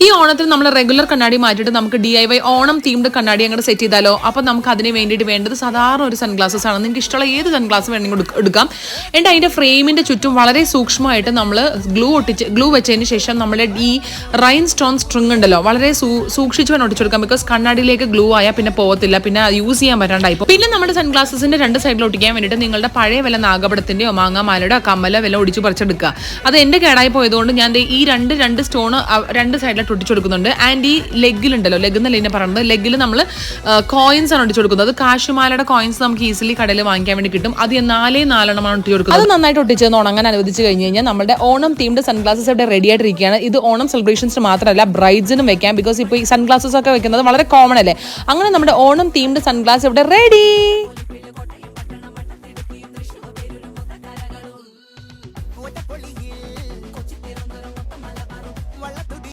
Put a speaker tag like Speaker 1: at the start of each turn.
Speaker 1: ഈ ഓണത്തിന് നമ്മൾ റെഗുലർ കണ്ണാടി മാറ്റിയിട്ട് നമുക്ക് D I Y Onam themed കണ്ണാടി അങ്ങോട്ട് സെറ്റ് ചെയ്താലോ? അപ്പോൾ നമുക്ക് അതിന് വേണ്ടിയിട്ട് വേണ്ടത് സാധാരണ ഒരു സൺഗ്ലാസസ് ആണ്. നിങ്ങൾക്ക് ഇഷ്ടമുള്ള ഏത് സൺഗ്ലാസ് വേണമെങ്കിൽ എടുക്ക- എന്നിട്ട് അതിന്റെ ഫ്രെയിമിന്റെ ചുറ്റും വളരെ സൂക്ഷ്മമായിട്ട് നമ്മൾ ഗ്ലൂ ഒട്ടിച്ച് ഗ്ലൂ വെച്ചതിന് ശേഷം നമ്മുടെ ഈ റൈൻ സ്റ്റോൺ സ്ട്രിങ് ഉണ്ടല്ലോ വളരെ സൂക്ഷിച്ചു വേണം ഒട്ടിച്ചെടുക്കാം ബിക്കോസ് കണ്ണാടിയിലേക്ക് ഗ്ലൂ ആയാൽ പിന്നെ പോകത്തില്ല പിന്നെ യൂസ് ചെയ്യാൻ പറ്റാണ്ടായി പിന്നെ നമ്മുടെ സൺഗ്ലാസസിന്റെ രണ്ട് സൈഡിൽ ഒട്ടിക്കാൻ വേണ്ടിയിട്ട് നിങ്ങളുടെ പഴയ വില നാഗപടത്തിന്റെയോ മാങ്ങാമാലയുടെ കമ്മലോ വില ഒടിച്ച് പറിച്ചെടുക്കുക. അത് എന്റെ കേടായി പോയതുകൊണ്ട് ഞാൻ ഈ രണ്ട് രണ്ട് സ്റ്റോൺ രണ്ട് സൈഡിലായിട്ട് ഒട്ടിച്ചു കൊടുക്കുന്നുണ്ട് ആൻഡ് ഈ ലെഗിലുണ്ടല്ലോ ലെഗ് എന്നല്ല ഇതിനെ പറയുന്നത്? ലെഗിൽ നമ്മൾ കോയിൻസ് ആണ് ഒട്ടിച്ചു കൊടുക്കുന്നത് കാശുമാലയുടെ കോയിൻസ് നമുക്ക് ഈസിലി കടയിൽ വാങ്ങിക്കാൻ വേണ്ടി കിട്ടും. അത് നാലേ നാലെണ്ണമാണ് ഒട്ടി കൊടുക്കുന്നത് അത് നന്നായിട്ട് ഒട്ടിച്ചെന്ന് ഉണങ്ങാൻ അനുവദിച്ച് കഴിഞ്ഞ് കഴിഞ്ഞാൽ നമ്മുടെ ഓണം തീംഡ് സൺഗ്ലാസസ് ഇവിടെ റെഡി ആയിട്ടിരിക്കുകയാണ്. ഇത് ഓണം സെലിബ്രേഷൻസിന് മാത്രമല്ല ബ്രൈഡ്സിനും വെക്കാം. ബിക്കോസ് ഇപ്പോൾ ഈ സൺഗ്ലാസസ് ഒക്കെ വെക്കുന്നത് വളരെ കോമൺ അല്ലേ? അങ്ങനെ നമ്മുടെ ഓണം തീംഡ് സൺഗ്ലാസ് ഇവിടെ റെഡി